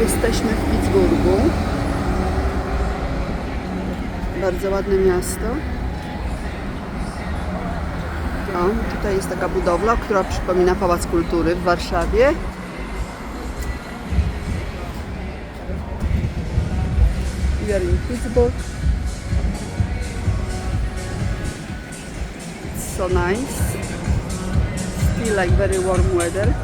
Jesteśmy w Pittsburghu. Bardzo ładne miasto. O, tutaj jest taka budowla, która przypomina Pałac Kultury w Warszawie. We are in Pittsburgh. It's so nice. Still like very warm weather.